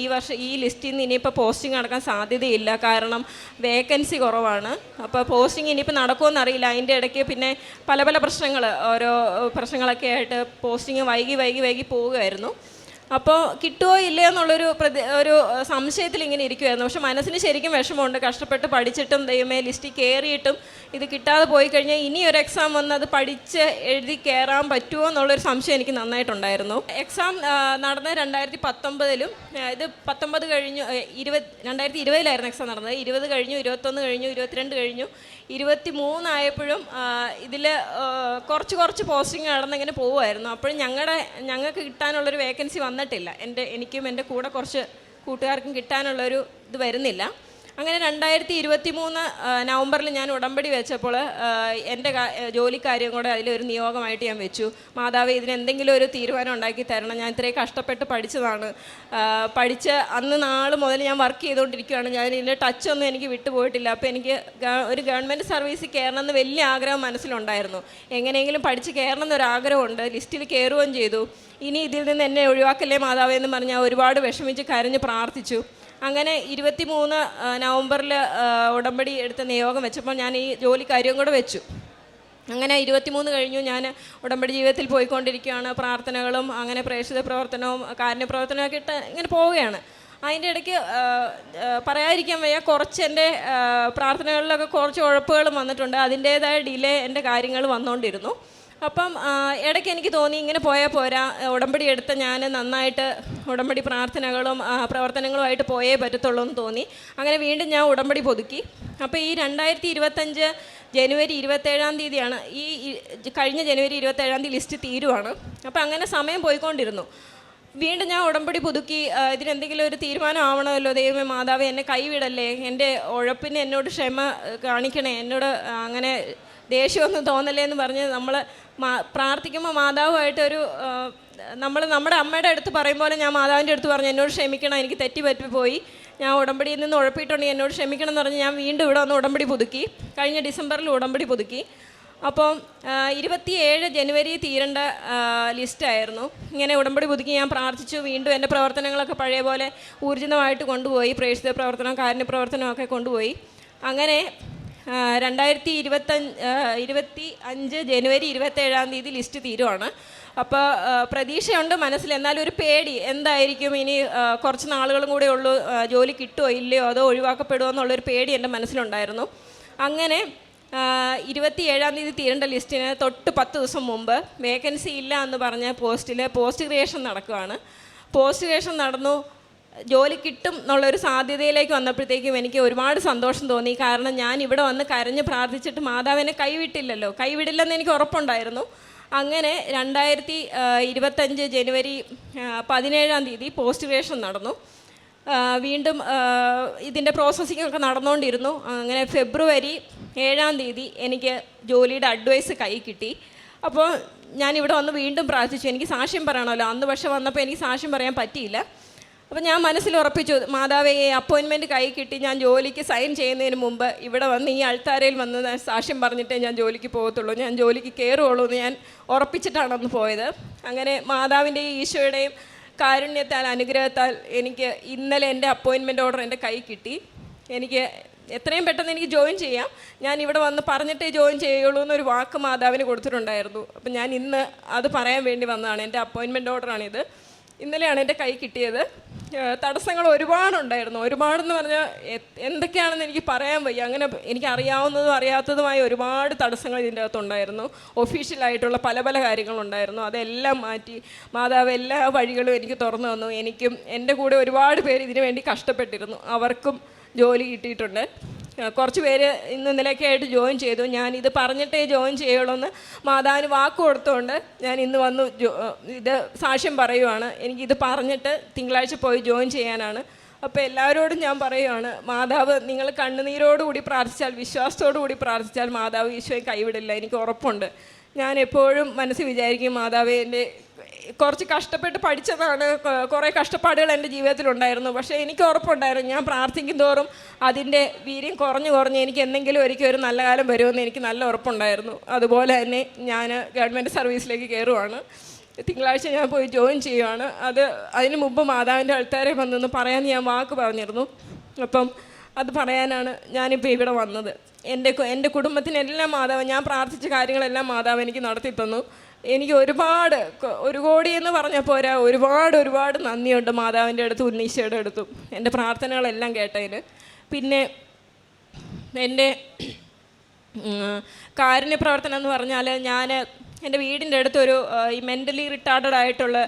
ഈ വർഷം ഈ ലിസ്റ്റിൽ നിന്ന് ഇനിയിപ്പോൾ പോസ്റ്റിംഗ് നടക്കാൻ സാധ്യതയില്ല. കാരണം വേക്കൻസി കുറവാണ്. അപ്പോൾ പോസ്റ്റിംഗ് ഇനിയിപ്പോൾ നടക്കുമെന്ന് അറിയില്ല. അതിന്റെ ഇടയ്ക്ക് പിന്നെ പല പല പ്രശ്നങ്ങൾ ഓരോ പ്രശ്നങ്ങളൊക്കെ ആയിട്ട് പോസ്റ്റിംഗ് വൈകി വൈകി വൈകി പോവുകയായിരുന്നു. അപ്പോൾ കിട്ടുമോ ഇല്ലയോ എന്നുള്ളൊരു പ്രതി ഒരു സംശയത്തിൽ ഇങ്ങനെ ഇരിക്കുമായിരുന്നു പക്ഷെ മനസ്സിന് ശരിക്കും വിഷമമുണ്ട്. കഷ്ടപ്പെട്ട് പഠിച്ചിട്ടും ദൈവമേ ലിസ്റ്റിൽ കയറിയിട്ടും ഇത് കിട്ടാതെ പോയി കഴിഞ്ഞാൽ ഇനി ഒരു എക്സാം വന്ന് അത് പഠിച്ച് എഴുതി കയറാൻ പറ്റുമോ എന്നുള്ളൊരു സംശയം എനിക്ക് നന്നായിട്ടുണ്ടായിരുന്നു. എക്സാം നടന്ന രണ്ടായിരത്തി പത്തൊമ്പതിലും ഇത് പത്തൊമ്പത് കഴിഞ്ഞു ഇരുപത് രണ്ടായിരത്തി ഇരുപതിലായിരുന്നു എക്സാം നടന്നത്. ഇരുപത് കഴിഞ്ഞു ഇരുപത്തൊന്ന് കഴിഞ്ഞു ഇരുപത്തിരണ്ട് കഴിഞ്ഞു. ഇരുപത്തി മൂന്നായപ്പോഴും ഇതിൽ കുറച്ച് കുറച്ച് പോസ്റ്റിംഗ് നടന്നിങ്ങനെ പോവുമായിരുന്നു. അപ്പോഴും ഞങ്ങളുടെ ഞങ്ങൾക്ക് കിട്ടാനുള്ളൊരു വേക്കൻസി വന്നിട്ടില്ല. എന്റെ എനിക്കും എന്റെ കൂടെ കുറച്ച് കൂട്ടുകാർക്കും കിട്ടാനുള്ളൊരു ഇത് വരുന്നില്ല. അങ്ങനെ രണ്ടായിരത്തി ഇരുപത്തി മൂന്ന് നവംബറിൽ ഞാൻ ഉടമ്പടി വെച്ചപ്പോൾ എന്റെ ജോലിക്കാര്യം കൂടെ അതിലൊരു നിയോഗമായിട്ട് ഞാൻ വെച്ചു. മാതാവ് ഇതിന് എന്തെങ്കിലും ഒരു തീരുമാനം ഉണ്ടാക്കി തരണം. ഞാൻ ഇത്രയും കഷ്ടപ്പെട്ട് പഠിച്ചതാണ്. പഠിച്ച അന്ന് നാൾ മുതൽ ഞാൻ വർക്ക് ചെയ്തുകൊണ്ടിരിക്കുകയാണ്. ഞാൻ ഇതിന്റെ ടച്ചൊന്നും എനിക്ക് വിട്ടുപോയിട്ടില്ല. അപ്പോൾ എനിക്ക് ഒരു ഗവൺമെന്റ് സർവീസിൽ കയറണം എന്ന് വലിയ ആഗ്രഹം മനസ്സിലുണ്ടായിരുന്നു. എങ്ങനെയെങ്കിലും പഠിച്ച് കയറണം എന്നൊരു ആഗ്രഹമുണ്ട്. ലിസ്റ്റിൽ കയറുകയും ചെയ്തു. ഇനി ഇതിൽ നിന്ന് എന്നെ ഒഴിവാക്കല്ലേ മാതാവേ എന്ന് പറഞ്ഞാൽ ഒരുപാട് വിഷമിച്ച് കരഞ്ഞ് പ്രാർത്ഥിച്ചു. അങ്ങനെ ഇരുപത്തി മൂന്ന് നവംബറിൽ ഉടമ്പടി എടുത്ത നിയോഗം വെച്ചപ്പോൾ ഞാൻ ഈ ജോലി കാര്യം കൂടെ വെച്ചു. അങ്ങനെ ഇരുപത്തിമൂന്ന് കഴിഞ്ഞു. ഞാൻ ഉടമ്പടി ജീവിതത്തിൽ പോയിക്കൊണ്ടിരിക്കുകയാണ്. പ്രാർത്ഥനകളും അങ്ങനെ പ്രേക്ഷിത പ്രവർത്തനവും കാരുണ്യ പ്രവർത്തനവും ഒക്കെ ഇട്ട് ഇങ്ങനെ പോവുകയാണ്. അതിന്റെ ഇടയ്ക്ക് പറയാതിരിക്കാൻ വയ്യ. കുറച്ച് എന്റെ പ്രാർത്ഥനകളിലൊക്കെ കുറച്ച് ഉഴപ്പുകളും വന്നിട്ടുണ്ട്. അതിന്റേതായ ഡിലേ എന്റെ കാര്യങ്ങൾ വന്നുകൊണ്ടിരുന്നു അപ്പം ഇടയ്ക്ക് എനിക്ക് തോന്നി ഇങ്ങനെ പോയാൽ പോരാ. ഉടമ്പടി എടുത്ത ഞാൻ നന്നായിട്ട് ഉടമ്പടി പ്രാർത്ഥനകളും പ്രവർത്തനങ്ങളുമായിട്ട് പോയേ പറ്റത്തുള്ളൂ എന്ന് തോന്നി. അങ്ങനെ വീണ്ടും ഞാൻ ഉടമ്പടി പുതുക്കി. അപ്പോൾ ഈ രണ്ടായിരത്തി ഇരുപത്തഞ്ച് ജനുവരി ഇരുപത്തേഴാം തീയതിയാണ്. ഈ കഴിഞ്ഞ ജനുവരി ഇരുപത്തേഴാം തീയതി ലിസ്റ്റ് തീരുവാണ്. അപ്പോൾ അങ്ങനെ സമയം പോയിക്കൊണ്ടിരുന്നു. വീണ്ടും ഞാൻ ഉടമ്പടി പുതുക്കി. ഇതിനെന്തെങ്കിലും ഒരു തീരുമാനം ആവണമല്ലോ ദൈവമേ മാതാവ് എന്നെ കൈവിടല്ലേ? എന്റെ ഉഴപ്പിന് എന്നോട് ക്ഷമ കാണിക്കണേ. എന്നോട് അങ്ങനെ ദേഷ്യമൊന്നും തോന്നലേ എന്ന് പറഞ്ഞ് നമ്മൾ പ്രാർത്ഥിക്കുമ്പോൾ മാതാവുമായിട്ടൊരു നമ്മൾ നമ്മുടെ അമ്മയുടെ അടുത്ത് പറയും പോലെ ഞാൻ മാതാവിന്റെ അടുത്ത് പറഞ്ഞു എന്നോട് ക്ഷമിക്കണം എനിക്ക് തെറ്റി പറ്റിപ്പോയി ഞാൻ ഉടമ്പടിയിൽ നിന്ന് ഉഴപ്പിയിട്ടുണ്ടെങ്കിൽ എന്നോട് ക്ഷമിക്കണം എന്ന് പറഞ്ഞ് ഞാൻ വീണ്ടും ഇവിടെ വന്ന് ഉടമ്പടി പുതുക്കി. കഴിഞ്ഞ ഡിസംബറിൽ ഉടമ്പടി പുതുക്കി. അപ്പം ഇരുപത്തിയേഴ് ജനുവരി തീരേണ്ട ലിസ്റ്റായിരുന്നു. ഇങ്ങനെ ഉടമ്പടി പുതുക്കി ഞാൻ പ്രാർത്ഥിച്ചു. വീണ്ടും എന്റെ പ്രവർത്തനങ്ങളൊക്കെ പഴയ പോലെ ഊർജിതമായിട്ട് കൊണ്ടുപോയി. പ്രേക്ഷിത പ്രവർത്തനം കാരുണ്യ പ്രവർത്തനമൊക്കെ കൊണ്ടുപോയി. അങ്ങനെ രണ്ടായിരത്തി ഇരുപത്തഞ്ച് ഇരുപത്തി അഞ്ച് ജനുവരി ഇരുപത്തേഴാം തീയതി ലിസ്റ്റ് തീരുവാണ്. അപ്പോൾ പ്രതീക്ഷയുണ്ട് മനസ്സിൽ. എന്നാലും ഒരു പേടി. എന്തായിരിക്കും ഇനി കുറച്ച് നാളുകളും കൂടെ ഉള്ളൂ ജോലി കിട്ടുമോ ഇല്ലയോ അതോ ഒഴിവാക്കപ്പെടുമോ എന്നുള്ളൊരു പേടി എന്റെ മനസ്സിലുണ്ടായിരുന്നു. അങ്ങനെ ഇരുപത്തി ഏഴാം തീയതി തീരേണ്ട ലിസ്റ്റിന് തൊട്ട് പത്ത് ദിവസം മുമ്പ് വേക്കൻസി ഇല്ല എന്ന് പറഞ്ഞ പോസ്റ്റിൽ പോസ്റ്റ് ക്രിയേഷൻ നടക്കുവാണ്. പോസ്റ്റ് ക്രിയേഷൻ നടന്നു. ജോലി കിട്ടും എന്നുള്ളൊരു സാധ്യതയിലേക്ക് വന്നപ്പോഴത്തേക്കും എനിക്ക് ഒരുപാട് സന്തോഷം തോന്നി. കാരണം ഞാൻ ഇവിടെ വന്ന് കരഞ്ഞ് പ്രാർത്ഥിച്ചിട്ട് മാതാവിനെ കൈവിട്ടില്ലല്ലോ. കൈവിടില്ലെന്ന് എനിക്ക് ഉറപ്പുണ്ടായിരുന്നു. അങ്ങനെ രണ്ടായിരത്തി ഇരുപത്തഞ്ച് ജനുവരി പതിനേഴാം തീയതി പോസ്റ്റ് ഗ്രേഷൻ നടന്നു വീണ്ടും ഇതിന്റെ പ്രോസസ്സിംഗ് ഒക്കെ നടന്നുകൊണ്ടിരുന്നു അങ്ങനെ ഫെബ്രുവരി ഏഴാം തീയതി എനിക്ക് ജോലിയുടെ അഡ്വൈസ് കൈ കിട്ടി. അപ്പോൾ ഞാൻ ഇവിടെ വന്ന് വീണ്ടും പ്രാർത്ഥിച്ചു. എനിക്ക് സാക്ഷ്യം പറയണമല്ലോ. അന്ന് പക്ഷെ വന്നപ്പോൾ എനിക്ക് സാക്ഷ്യം പറയാൻ പറ്റിയില്ല. അപ്പോൾ ഞാൻ മനസ്സിൽ ഉറപ്പിച്ചു മാതാവേ അപ്പോയിൻമെന്റ് കൈ കിട്ടി ഞാൻ ജോലിക്ക് സൈൻ ചെയ്യുന്നതിന് മുമ്പ് ഇവിടെ വന്ന് ഈ അൾത്താരയിൽ വന്ന് സാക്ഷ്യം പറഞ്ഞിട്ടേ ഞാൻ ജോലിക്ക് പോകത്തുള്ളൂ ഞാൻ ജോലിക്ക് കയറുകയുള്ളൂ എന്ന് ഞാൻ ഉറപ്പിച്ചിട്ടാണ് അന്ന് പോയത്. അങ്ങനെ മാതാവിന്റെയും ഈശോയുടെയും കാരുണ്യത്താൽ അനുഗ്രഹത്താൽ എനിക്ക് ഇന്നലെ എന്റെ അപ്പോയിൻമെന്റ് ഓർഡർ എന്റെ കൈ കിട്ടി. എനിക്ക് എത്രയും പെട്ടെന്ന് എനിക്ക് ജോയിൻ ചെയ്യാം. ഞാൻ ഇവിടെ വന്ന് പറഞ്ഞിട്ടേ ജോയിൻ ചെയ്യുള്ളൂ എന്നൊരു വാക്ക് മാതാവിന് കൊടുത്തിട്ടുണ്ടായിരുന്നു. അപ്പം ഞാൻ ഇന്ന് അത് പറയാൻ വേണ്ടി വന്നതാണ്. എന്റെ അപ്പോയിൻമെന്റ് ഓർഡറാണിത് ഇന്നലെയാണ് എന്റെ കൈ കിട്ടിയത്. തടസ്സങ്ങൾ ഒരുപാടുണ്ടായിരുന്നു. ഒരുപാടെന്ന് പറഞ്ഞാൽ എന്തൊക്കെയാണെന്ന് എനിക്ക് പറയാൻ വയ്യ. അങ്ങനെ എനിക്ക് അറിയാവുന്നതും അറിയാത്തതുമായ ഒരുപാട് തടസ്സങ്ങൾ ഇതിന്റെ അകത്തുണ്ടായിരുന്നു. ഒഫീഷ്യലായിട്ടുള്ള പല പല കാര്യങ്ങളുണ്ടായിരുന്നു. അതെല്ലാം മാറ്റി മാതാവ് എല്ലാ വഴികളും എനിക്ക് തുറന്നു തന്നു. എനിക്കും എന്റെ കൂടെ ഒരുപാട് പേര് ഇതിനു വേണ്ടി കഷ്ടപ്പെട്ടിരുന്നു. അവർക്കും ജോലി കിട്ടിയിട്ടുണ്ട്. കുറച്ച് പേര് ഇന്ന് ഇന്നലെയൊക്കെ ആയിട്ട് ജോയിൻ ചെയ്തു. ഞാൻ ഇത് പറഞ്ഞിട്ടേ ജോയിൻ ചെയ്യുള്ളൂ എന്ന് മാതാവിന് വാക്ക് കൊടുത്തുകൊണ്ട് ഞാൻ ഇന്ന് വന്നു ഇത് സാക്ഷ്യം പറയുവാണ്. എനിക്കിത് പറഞ്ഞിട്ട് തിങ്കളാഴ്ച പോയി ജോയിൻ ചെയ്യാനാണ്. അപ്പോൾ എല്ലാവരോടും ഞാൻ പറയുവാണ് മാതാവ് നിങ്ങൾ കണ്ണുനീരോടുകൂടി പ്രാർത്ഥിച്ചാൽ വിശ്വാസത്തോടു കൂടി പ്രാർത്ഥിച്ചാൽ മാതാവ് ഈശോയെ കൈവിടില്ല. എനിക്ക് ഉറപ്പുണ്ട്. ഞാൻ എപ്പോഴും മനസ്സിൽ വിചാരിക്കും മാതാവ് എന്റെ കുറച്ച് കഷ്ടപ്പെട്ട് പഠിച്ചതാണ്. കുറേ കഷ്ടപ്പാടുകൾ എന്റെ ജീവിതത്തിലുണ്ടായിരുന്നു. പക്ഷേ എനിക്ക് ഉറപ്പുണ്ടായിരുന്നു. ഞാൻ പ്രാർത്ഥിക്കും തോറും അതിന്റെ വീര്യം കുറഞ്ഞു കുറഞ്ഞ് എനിക്ക് എന്തെങ്കിലും ഒരിക്കലും ഒരു നല്ല കാലം വരുമെന്ന് എനിക്ക് നല്ല ഉറപ്പുണ്ടായിരുന്നു. അതുപോലെ തന്നെ ഞാൻ ഗവൺമെന്റ് സർവീസിലേക്ക് കയറുവാണ്. തിങ്കളാഴ്ച ഞാൻ പോയി ജോയിൻ ചെയ്യുവാണ്. അത് അതിന് മുമ്പ് മാതാവിന്റെ ആൾക്കാരെ വന്നെന്ന് പറയാൻ ഞാൻ വാക്ക് പറഞ്ഞിരുന്നു. അപ്പം അത് പറയാനാണ് ഞാനിപ്പോൾ ഇവിടെ വന്നത്. എന്റെ എന്റെ കുടുംബത്തിനെല്ലാം മാതാവ് ഞാൻ പ്രാർത്ഥിച്ച കാര്യങ്ങളെല്ലാം മാതാവ് എനിക്ക് നടത്തി തന്നു എനിക്ക് ഒരുപാട് ഒരു കോടി എന്ന് പറഞ്ഞപ്പോൾ പോരാ. ഒരുപാട് ഒരുപാട് നന്ദിയുണ്ട് മാതാവിന്റെ അടുത്തും ഉന്നീശയുടെ അടുത്തും. എന്റെ പ്രാർത്ഥനകളെല്ലാം കേട്ടതിന്. പിന്നെ എന്റെ കാരുണ്യ പ്രവർത്തനം എന്ന് പറഞ്ഞാൽ ഞാൻ എന്റെ വീടിന്റെ അടുത്തൊരു ഈ മെന്റലി റിട്ടാർഡഡ് ആയിട്ടുള്ള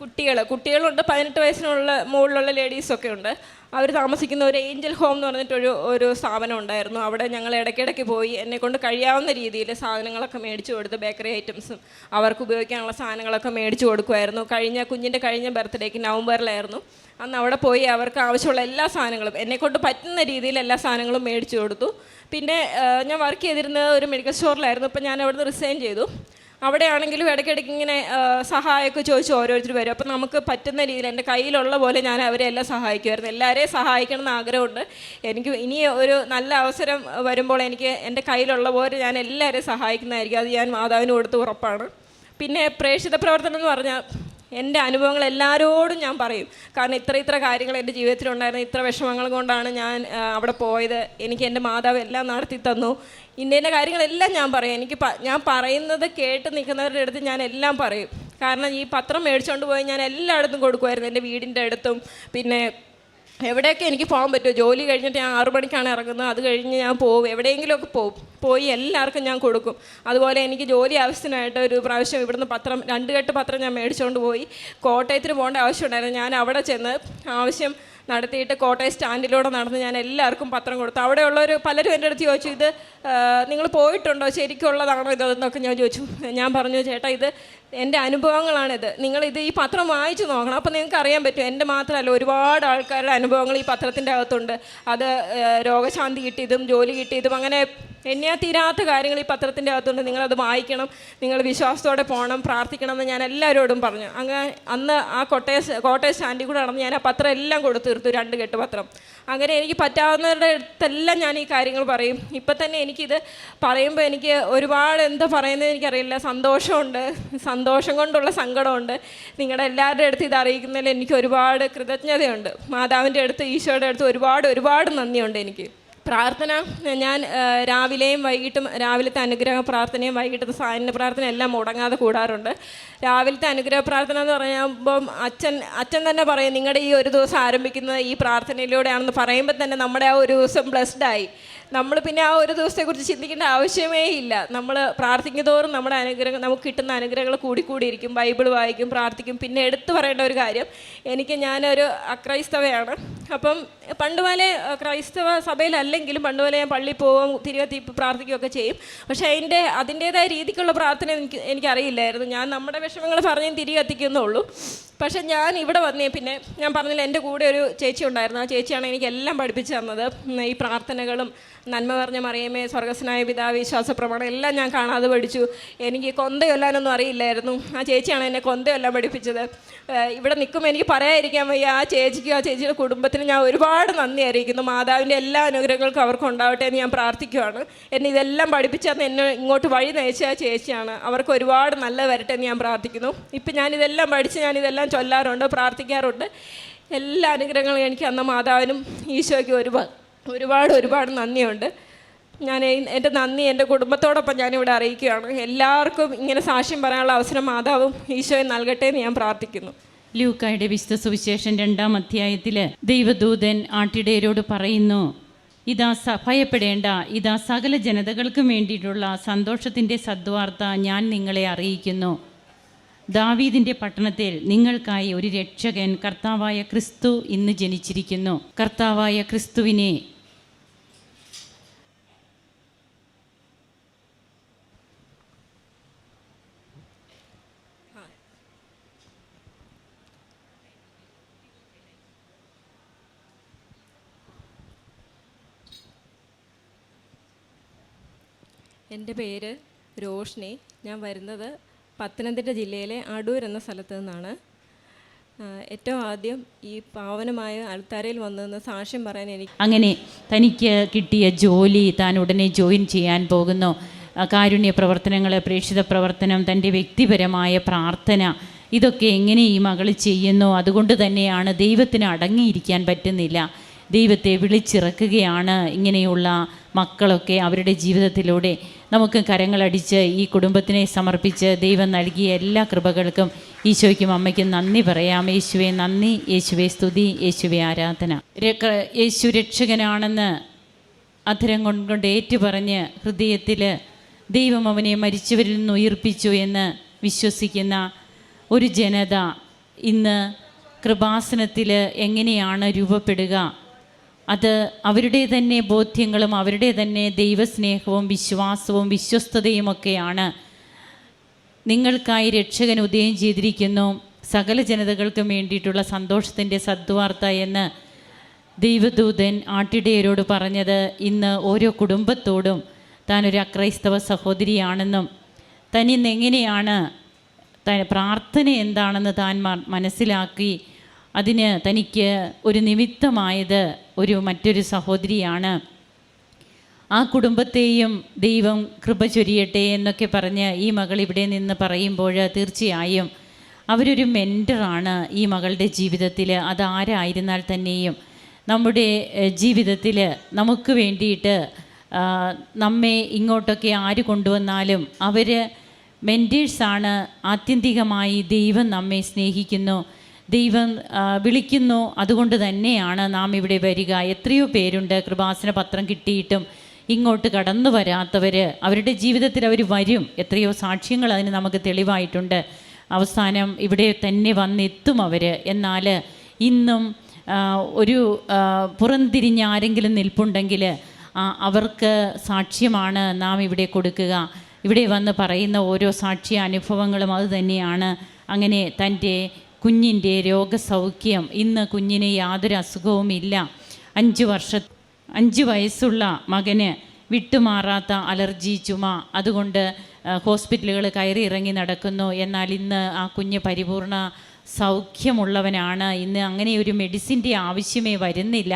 കുട്ടികൾ കുട്ടികളുണ്ട് പതിനെട്ട് വയസ്സിനുള്ള മുകളിലുള്ള ലേഡീസൊക്കെ ഉണ്ട്. അവർ താമസിക്കുന്ന ഒരു ഏഞ്ചൽ ഹോം എന്ന് പറഞ്ഞിട്ടൊരു ഒരു സ്ഥാപനം ഉണ്ടായിരുന്നു. അവിടെ ഞങ്ങൾ ഇടയ്ക്കിടയ്ക്ക് പോയി എന്നെ കൊണ്ട് കഴിയാവുന്ന രീതിയിൽ സാധനങ്ങളൊക്കെ മേടിച്ചു കൊടുത്ത് ബേക്കറി ഐറ്റംസും അവർക്ക് ഉപയോഗിക്കാനുള്ള സാധനങ്ങളൊക്കെ മേടിച്ചു കൊടുക്കുമായിരുന്നു. കഴിഞ്ഞ കുഞ്ഞിന്റെ കഴിഞ്ഞ ബർത്ത്ഡേക്ക് നവംബറിലായിരുന്നു. അന്ന് അവിടെ പോയി അവർക്ക് ആവശ്യമുള്ള എല്ലാ സാധനങ്ങളും എന്നെക്കൊണ്ട് പറ്റുന്ന രീതിയിൽ എല്ലാ സാധനങ്ങളും മേടിച്ചു കൊടുത്തു. പിന്നെ ഞാൻ വർക്ക് ചെയ്തിരുന്നത് ഒരു മെഡിക്കൽ സ്റ്റോറിലായിരുന്നു ഇപ്പം ഞാൻ അവിടുന്ന് റിസൈൻ ചെയ്തു. അവിടെയാണെങ്കിലും ഇടയ്ക്കിടയ്ക്ക് ഇങ്ങനെ സഹായമൊക്കെ ചോദിച്ച് ഓരോരുത്തർ വരും. അപ്പം നമുക്ക് പറ്റുന്ന രീതിയിൽ എന്റെ കയ്യിലുള്ള പോലെ ഞാൻ അവരെ എല്ലാം സഹായിക്കുമായിരുന്നു. എല്ലാവരെയും സഹായിക്കണം എന്ന് ആഗ്രഹമുണ്ട്. എനിക്ക് ഇനി ഒരു നല്ല അവസരം വരുമ്പോൾ എനിക്ക് എന്റെ കയ്യിലുള്ള പോലെ ഞാൻ എല്ലാവരെയും സഹായിക്കുന്നതായിരിക്കും. അത് ഞാൻ മാതാവിന് കൊടുത്ത് ഉറപ്പാണ്. പിന്നെ പ്രേക്ഷിത പ്രവർത്തനം എന്ന് പറഞ്ഞാൽ എന്റെ അനുഭവങ്ങൾ എല്ലാവരോടും ഞാൻ പറയും. കാരണം ഇത്ര ഇത്ര കാര്യങ്ങൾ എന്റെ ജീവിതത്തിലുണ്ടായിരുന്നു. ഇത്ര വിഷമങ്ങൾ കൊണ്ടാണ് ഞാൻ അവിടെ പോയത്. എനിക്ക് എന്റെ മാതാവ് എല്ലാം നടത്തി തന്നു. ഇന്ന കാര്യങ്ങളെല്ലാം ഞാൻ പറയും. എനിക്ക് ഞാൻ പറയുന്നത് കേട്ട് നിൽക്കുന്നവരുടെ അടുത്ത് ഞാൻ എല്ലാം പറയും. കാരണം ഈ പത്രം മേടിച്ചുകൊണ്ട് പോയി ഞാൻ എല്ലായിടത്തും കൊടുക്കുമായിരുന്നു. എന്റെ വീടിന്റെ അടുത്തും. പിന്നെ എവിടെയൊക്കെ എനിക്ക് പോകാൻ പറ്റുമോ? ജോലി കഴിഞ്ഞിട്ട് ഞാൻ ആറു മണിക്കാണ് ഇറങ്ങുന്നത്. അത് കഴിഞ്ഞ് ഞാൻ പോകും. എവിടെയെങ്കിലുമൊക്കെ പോകും. പോയി എല്ലാവർക്കും ഞാൻ കൊടുക്കും. അതുപോലെ എനിക്ക് ജോലി ആവശ്യത്തിനായിട്ട് ഒരു പ്രാവശ്യം ഇവിടുന്ന് പത്രം രണ്ട് കെട്ട് പത്രം ഞാൻ മേടിച്ചുകൊണ്ട് പോയി. കോട്ടയത്തിന് പോകേണ്ട ആവശ്യമുണ്ടായിരുന്നു. ഞാൻ അവിടെ ചെന്ന് ആവശ്യം നടത്തിയിട്ട് കോട്ടയം സ്റ്റാൻഡിലൂടെ നടന്ന് ഞാൻ എല്ലാവർക്കും പത്രം കൊടുത്തു. അവിടെയുള്ളവർ പലരും എന്റെ അടുത്ത് ചോദിച്ചു ഇത് നിങ്ങൾ പോയിട്ടുണ്ടോ? ശരിക്കുള്ളതാണോ ഇതെന്നൊക്കെ ഞാൻ ചോദിച്ചു. ഞാൻ പറഞ്ഞു ചേട്ടാ ഇത് എന്റെ അനുഭവങ്ങളാണിത്. നിങ്ങളിത് ഈ പത്രം വായിച്ചു നോക്കണം. അപ്പോൾ നിങ്ങൾക്ക് അറിയാൻ പറ്റും എന്റെ മാത്രമല്ല ഒരുപാട് ആൾക്കാരുടെ അനുഭവങ്ങൾ ഈ പത്രത്തിന്റെ അകത്തുണ്ട്. അത് രോഗശാന്തി കിട്ടിയതും ജോലി കിട്ടിയതും അങ്ങനെ എന്നെ തീരാത്ത കാര്യങ്ങൾ ഈ പത്രത്തിന്റെ അകത്തുണ്ട്. നിങ്ങളത് വായിക്കണം നിങ്ങൾ വിശ്വാസത്തോടെ പോകണം പ്രാർത്ഥിക്കണം എന്ന് ഞാൻ എല്ലാവരോടും പറഞ്ഞു. അങ്ങനെ അന്ന് ആ കോട്ടയ കോട്ടയ സ്റ്റാൻഡിൽ കൂടെ നടന്ന് ഞാൻ ആ പത്രം എല്ലാം കൊടുത്തു തീർത്തു രണ്ട് കെട്ട് പത്രം. അങ്ങനെ എനിക്ക് പറ്റാവുന്നവരുടെ അടുത്തെല്ലാം ഞാൻ ഈ കാര്യങ്ങൾ പറയും. ഇപ്പം തന്നെ എനിക്കിത് പറയുമ്പോൾ എനിക്ക് ഒരുപാട് എന്താ പറയുന്നത് എനിക്കറിയില്ല. സന്തോഷമുണ്ട്. സന്തോഷം കൊണ്ടുള്ള സങ്കടമുണ്ട്. നിങ്ങളുടെ എല്ലാവരുടെ അടുത്ത് ഇത് അറിയിക്കുന്നതിൽ എനിക്ക് ഒരുപാട് കൃതജ്ഞതയുണ്ട്. മാതാവിന്റെ അടുത്ത് ഈശോയുടെ അടുത്ത് ഒരുപാട് ഒരുപാട് നന്ദിയുണ്ട് എനിക്ക്. പ്രാർത്ഥന ഞാൻ രാവിലെയും വൈകിട്ടും രാവിലത്തെ അനുഗ്രഹ പ്രാർത്ഥനയും വൈകിട്ടത്തെ സായന പ്രാർത്ഥന എല്ലാം മുടങ്ങാതെ കൂടാറുണ്ട്. രാവിലത്തെ അനുഗ്രഹ പ്രാർത്ഥന എന്ന് പറയുമ്പം അച്ഛൻ അച്ഛൻ തന്നെ പറയും നിങ്ങളുടെ ഈ ഒരു ദിവസം ആരംഭിക്കുന്നത് ഈ പ്രാർത്ഥനയിലൂടെയാണെന്ന് പറയുമ്പോൾ തന്നെ നമ്മുടെ ആ ഒരു ദിവസം ബ്ലെസ്ഡ് ആയി. നമ്മൾ പിന്നെ ആ ഒരു ദിവസത്തെക്കുറിച്ച് ചിന്തിക്കേണ്ട ആവശ്യമേ ഇല്ല. നമ്മൾ പ്രാർത്ഥിക്കുന്നതോറും നമ്മുടെ അനുഗ്രഹം നമുക്ക് കിട്ടുന്ന അനുഗ്രഹങ്ങൾ കൂടിക്കൂടിയിരിക്കും. ബൈബിൾ വായിക്കും പ്രാർത്ഥിക്കും. പിന്നെ എടുത്തു പറയേണ്ട ഒരു കാര്യം എനിക്ക് ഞാനൊരു അക്രൈസ്തവയാണ്. അപ്പം പണ്ട് പോലെ ക്രൈസ്തവ സഭയിലല്ലെങ്കിലും പണ്ട് പോലെ ഞാൻ പള്ളിയിൽ പോവും തിരുവത്തി പ്രാർത്ഥിക്കുകയൊക്കെ ചെയ്യും. പക്ഷേ അതിന്റെ അതിന്റേതായ രീതിക്കുള്ള പ്രാർത്ഥന എനിക്ക് എനിക്കറിയില്ലായിരുന്നു. ഞാൻ നമ്മുടെ വിഷമങ്ങൾ പറഞ്ഞ് തിരികെ എത്തിക്കുന്നുള്ളൂ പക്ഷെ ഞാൻ ഇവിടെ വന്നേ പിന്നെ ഞാൻ പറഞ്ഞില്ല എന്റെ കൂടെ ഒരു ചേച്ചി ഉണ്ടായിരുന്നു. ആ ചേച്ചിയാണ് എനിക്ക് എല്ലാം പഠിപ്പിച്ചു തന്നത്. ഈ പ്രാർത്ഥനകളും നന്മ പറഞ്ഞ മറിയമേ സ്വർഗസ്നായ പിതാ വിശ്വാസ പ്രമാണം എല്ലാം ഞാൻ കാണാതെ പഠിച്ചു. എനിക്ക് കൊന്തയൊല്ലാനൊന്നും അറിയില്ലായിരുന്നു. ആ ചേച്ചിയാണ് എന്നെ കൊന്തയൊല്ലാം പഠിപ്പിച്ചത്. ഇവിടെ നിൽക്കുമ്പോൾ എനിക്ക് പറയാതിരിക്കാൻ വയ്യ ആ ചേച്ചിക്കും ആ ചേച്ചിയുടെ കുടുംബത്തിന് ഞാൻ ഒരുപാട് നന്ദി അറിയിക്കുന്നു. മാതാവിന്റെ എല്ലാ അനുഗ്രഹങ്ങൾക്കും അവർക്ക് ഉണ്ടാവട്ടെ എന്ന് ഞാൻ പ്രാർത്ഥിക്കുവാണ്. എന്നെ ഇതെല്ലാം പഠിപ്പിച്ചത് എന്നെ ഇങ്ങോട്ട് വഴി നയിച്ച ആ ചേച്ചിയാണ്. അവർക്ക് ഒരുപാട് നല്ല വരട്ടെ എന്ന് ഞാൻ പ്രാർത്ഥിക്കുന്നു. ഇപ്പം ഞാനിതെല്ലാം പഠിച്ച് ഞാനിതെല്ലാം ചൊല്ലാറുണ്ട് പ്രാർത്ഥിക്കാറുണ്ട്. എല്ലാ അനുഗ്രഹങ്ങളും എനിക്ക് അന്ന മാതാവിനും ഈശോയ്ക്കും ഒരുപാട് ഒരുപാട് ഒരുപാട് നന്ദിയുണ്ട്. ഞാൻ എന്റെ നന്ദി എന്റെ കുടുംബത്തോടൊപ്പം ഞാനിവിടെ അറിയിക്കുകയാണ്. എല്ലാവർക്കും ഇങ്ങനെ സാക്ഷ്യം പറയാനുള്ള അവസരം മാതാവും ഈശോയും നൽകട്ടെ എന്ന് ഞാൻ പ്രാർത്ഥിക്കുന്നു. ലൂക്കായുടെ വിശുദ്ധ സുവിശേഷം രണ്ടാം അധ്യായത്തിൽ ദൈവദൂതൻ ആട്ടിടയരോട് പറയുന്നു ഇതാ സ ഭയപ്പെടേണ്ട. ഇതാ സകല ജനതകൾക്കും വേണ്ടിയിട്ടുള്ള സന്തോഷത്തിന്റെ സദ്വാർത്ത ഞാൻ നിങ്ങളെ അറിയിക്കുന്നു. ദാവീദിന്റെ പട്ടണത്തിൽ നിങ്ങൾക്കായി ഒരു രക്ഷകൻ കർത്താവായ ക്രിസ്തു ഇന്ന് ജനിച്ചിരിക്കുന്നു. കർത്താവായ ക്രിസ്തുവിനെ എന്റെ പേര് രോഷ്നി. ഞാൻ വരുന്നത് പത്തനംതിട്ട ജില്ലയിലെ അടൂർ എന്ന സ്ഥലത്ത് നിന്നാണ്. ഏറ്റവും ആദ്യം ഈ പാവനമായ അൾത്താരയിൽ വന്നതെന്ന് സാക്ഷ്യം പറയാൻ എനിക്ക് അങ്ങനെ തനിക്ക് കിട്ടിയ ജോലി താൻ ഉടനെ ജോയിൻ ചെയ്യാൻ പോകുന്നു. കാരുണ്യ പ്രവർത്തനങ്ങൾ പ്രേക്ഷിത പ്രവർത്തനം തന്റെ വ്യക്തിപരമായ പ്രാർത്ഥന ഇതൊക്കെ എങ്ങനെ ഈ മകൾ ചെയ്യുന്നു? അതുകൊണ്ട് തന്നെയാണ് ദൈവത്തിന് അടങ്ങിയിരിക്കാൻ പറ്റുന്നില്ല. ദൈവത്തെ വിളിച്ചിറക്കുകയാണ് ഇങ്ങനെയുള്ള മക്കളൊക്കെ അവരുടെ ജീവിതത്തിലൂടെ. നമുക്ക് കരങ്ങളടിച്ച് ഈ കുടുംബത്തിനെ സമർപ്പിച്ച് ദൈവം നൽകിയ എല്ലാ കൃപകൾക്കും ഈശോയ്ക്കും അമ്മയ്ക്കും നന്ദി പറയാം. യേശുവെ നന്ദി. യേശുവെ സ്തുതി. യേശുവെ ആരാധന. യേശു രക്ഷകനാണെന്ന് അധരം കൊണ്ട് ഏറ്റുപറഞ്ഞ് ഹൃദയത്തിൽ ദൈവം അവനെ മരിച്ചവരിൽ നിന്ന് ഉയർപ്പിച്ചു എന്ന് വിശ്വസിക്കുന്ന ഒരു ജനത ഇന്ന് കൃപാസനത്തിൽ എങ്ങനെയാണ് രൂപപ്പെടുക അത് അവരുടെ തന്നെ ബോധ്യങ്ങളും അവരുടെ തന്നെ ദൈവസ്നേഹവും വിശ്വാസവും വിശ്വസ്തതയുമൊക്കെയാണ്. നിങ്ങൾക്കായി രക്ഷകൻ ഉദയം ചെയ്തിരിക്കുന്നു. സകല ജനതകൾക്കും വേണ്ടിയിട്ടുള്ള സന്തോഷത്തിന്റെ സദ്വാർത്ത എന്ന് ദൈവദൂതൻ ആട്ടിടയരോട് പറഞ്ഞത്. ഇന്ന് ഓരോ കുടുംബത്തോടും താനൊരു അക്രൈസ്തവ സഹോദരിയാണെന്നും തനിന്ന് എങ്ങനെയാണ് പ്രാർത്ഥന എന്താണെന്ന് താൻ മനസ്സിലാക്കി അതിന് തനിക്ക് ഒരു നിമിത്തമായത് ഒരു മറ്റൊരു സഹോദരിയാണ്. ആ കുടുംബത്തെയും ദൈവം കൃപ ചൊരിയട്ടെ എന്നൊക്കെ പറഞ്ഞ് ഈ മകൾ ഇവിടെ നിന്ന് പറയുമ്പോൾ തീർച്ചയായും അവരൊരു മെന്ററാണ് ഈ മകളുടെ ജീവിതത്തിൽ. അതാരായിരുന്നാൽ തന്നെയും നമ്മുടെ ജീവിതത്തിൽ നമുക്ക് വേണ്ടിയിട്ട് നമ്മെ ഇങ്ങോട്ടൊക്കെ ആര് കൊണ്ടുവന്നാലും അവർ മെന്റേഴ്സാണ് ആത്യന്തികമായി ദൈവം നമ്മെ സ്നേഹിക്കുന്നു. ദൈവം വിളിക്കുന്നു. അതുകൊണ്ട് തന്നെയാണ് നാം ഇവിടെ വരിക. എത്രയോ പേരുണ്ട് കൃപാസന പത്രം കിട്ടിയിട്ടും ഇങ്ങോട്ട് കടന്നു വരാത്തവർ അവരുടെ ജീവിതത്തിൽ അവർ വരും. എത്രയോ സാക്ഷ്യങ്ങൾ അതിന് നമുക്ക് തെളിവായിട്ടുണ്ട്. അവസാനം ഇവിടെ തന്നെ വന്നെത്തും അവർ എന്നാൽ ഇന്നും ഒരു പുറംതിരിഞ്ഞ ആരെങ്കിലും നിൽപ്പുണ്ടെങ്കിൽ അവർക്ക് സാക്ഷ്യമാണ് നാം ഇവിടെ കൊടുക്കുക. ഇവിടെ വന്ന് പറയുന്ന ഓരോ സാക്ഷ്യ അനുഭവങ്ങളും അത് തന്നെയാണ്. അങ്ങനെ തന്റെ കുഞ്ഞിന്റെ രോഗസൗഖ്യം. ഇന്ന് കുഞ്ഞിന് യാതൊരു അസുഖവുമില്ല അഞ്ച് വർഷ അഞ്ച് വയസ്സുള്ള മകന് വിട്ടുമാറാത്ത അലർജി ചുമ. അതുകൊണ്ട് ഹോസ്പിറ്റലുകൾ കയറി ഇറങ്ങി നടക്കുന്നു. എന്നാൽ ഇന്ന് ആ കുഞ്ഞ് പരിപൂർണ സൗഖ്യമുള്ളവനാണ്. ഇന്ന് അങ്ങനെ ഒരു മെഡിസിന്റെ ആവശ്യമേ വരുന്നില്ല.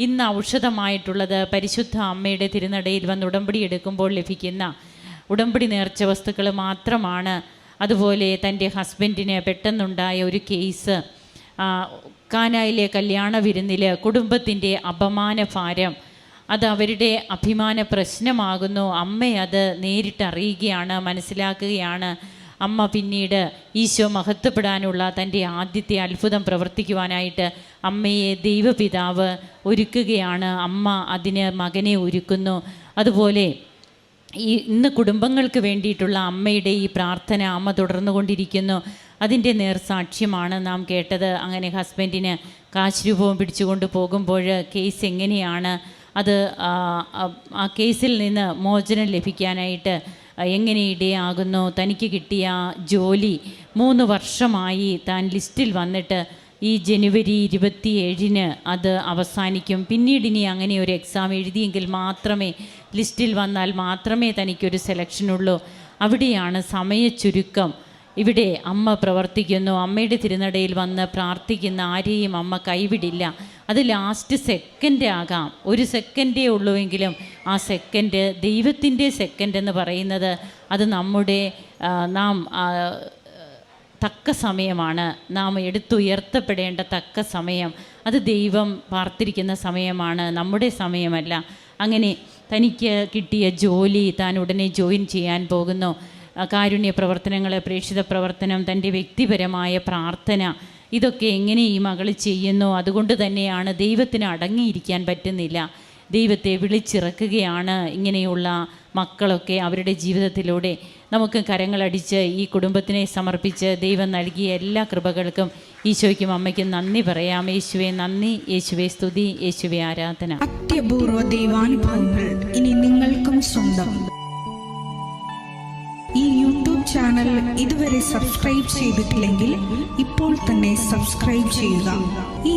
ഇന്ന് ഔഷധമായിട്ടുള്ളത് പരിശുദ്ധ അമ്മയുടെ തിരുനടയിൽ വന്ന് ഉടമ്പടി എടുക്കുമ്പോൾ ലഭിക്കുന്ന ഉടമ്പടി നേർച്ച വസ്തുക്കൾ മാത്രമാണ്. അതുപോലെ തന്റെ ഹസ്ബൻഡിന് പെട്ടെന്നുണ്ടായ ഒരു കേസ് കാനായിലെ കല്യാണ വിരുന്നിൽ കുടുംബത്തിന്റെ അപമാന ഭാരം അത് അവരുടെ അഭിമാന പ്രശ്നമാകുന്നു. അമ്മ അത് നേരിട്ട് അറിയുകയാണ് മനസ്സിലാക്കുകയാണ്. അമ്മ പിന്നീട് ഈശോ മഹത്വപ്പെടാനുള്ള തന്റെ ആദ്യത്തെ അത്ഭുതം പ്രവർത്തിക്കുവാനായിട്ട് അമ്മയെ ദൈവപിതാവ് ഒരുക്കുകയാണ്. അമ്മ അതിന് മകനെ ഒരുക്കുന്നു. അതുപോലെ ഈ ഇന്ന് കുടുംബങ്ങൾക്ക് വേണ്ടിയിട്ടുള്ള അമ്മയുടെ ഈ പ്രാർത്ഥന അമ്മ തുടർന്നുകൊണ്ടിരിക്കുന്നു അതിന്റെ നേർസാക്ഷ്യമാണ് നാം കേട്ടത്. അങ്ങനെ ഹസ്ബൻഡിന് കാശ് രൂപവും പിടിച്ചുകൊണ്ട് പോകുമ്പോൾ കേസ് എങ്ങനെയാണ്? അത് ആ, കേസിൽ നിന്ന് മോചനം ലഭിക്കാനായിട്ട് എങ്ങനെ ഇടയാകുന്നു? തനിക്ക് കിട്ടിയ ജോലി മൂന്ന് വർഷമായി താൻ ലിസ്റ്റിൽ വന്നിട്ട് ഈ ജനുവരി ഇരുപത്തി ഏഴിന് അത് അവസാനിക്കും. പിന്നീട് ഇനി അങ്ങനെ ഒരു എക്സാം എഴുതിയെങ്കിൽ മാത്രമേ ലിസ്റ്റിൽ വന്നാൽ മാത്രമേ തനിക്കൊരു സെലക്ഷനുള്ളൂ. അവിടെയാണ് സമയച്ചുരുക്കം ഇവിടെ അമ്മ പ്രവർത്തിക്കുന്നു. അമ്മയുടെ തിരുനടയിൽ വന്ന് പ്രാർത്ഥിക്കുന്ന ആരെയും അമ്മ കൈവിടില്ല. അത് ലാസ്റ്റ് സെക്കൻഡ് ആകാം. ഒരു സെക്കൻഡേ ഉള്ളൂവെങ്കിലും ആ സെക്കൻഡ് ദൈവത്തിന്റെ സെക്കൻഡ് എന്ന് പറയുന്നത് അത് നമ്മുടെ നാം തക്ക സമയമാണ്. നാം എടുത്തുയർത്തപ്പെടേണ്ട തക്ക സമയം. അത് ദൈവം പാർത്തിരിക്കുന്ന സമയമാണ്. നമ്മുടെ സമയമല്ല. അങ്ങനെ തനിക്ക് കിട്ടിയ ജോലി താൻ ഉടനെ ജോയിൻ ചെയ്യാൻ പോകുന്നു. കാരുണ്യ പ്രവർത്തനങ്ങൾ പ്രേക്ഷിത പ്രവർത്തനം തന്റെ വ്യക്തിപരമായ പ്രാർത്ഥന ഇതൊക്കെ എങ്ങനെ ഈ മകൾ ചെയ്യുന്നു? അതുകൊണ്ട് തന്നെയാണ് ദൈവത്തിന് അടങ്ങിയിരിക്കാൻ പറ്റുന്നില്ല. ദൈവത്തെ വിളിച്ചിറക്കുകയാണ് ഇങ്ങനെയുള്ള മക്കളൊക്കെ അവരുടെ ജീവിതത്തിലൂടെ. നമുക്ക് കരങ്ങളടിച്ച് ഈ കുടുംബത്തിനെ സമർപ്പിച്ച് ദൈവം നൽകിയ എല്ലാ കൃപകൾക്കും ഈശോയ്ക്കും അമ്മയ്ക്കും നന്ദി പറയാം. യേശുവെ നന്ദി. യേശുവെ സ്തുതി. യേശുവെ ആരാധന. അത്യപൂർവ ദൈവാനുഭവങ്ങൾ ഇനി നിങ്ങൾക്കും സ്വന്തം. ഈ യൂട്യൂബ് ചാനൽ ഇതുവരെ സബ്സ്ക്രൈബ് ചെയ്തിട്ടില്ലെങ്കിൽ ഇപ്പോൾ തന്നെ സബ്സ്ക്രൈബ് ചെയ്യുക. ഈ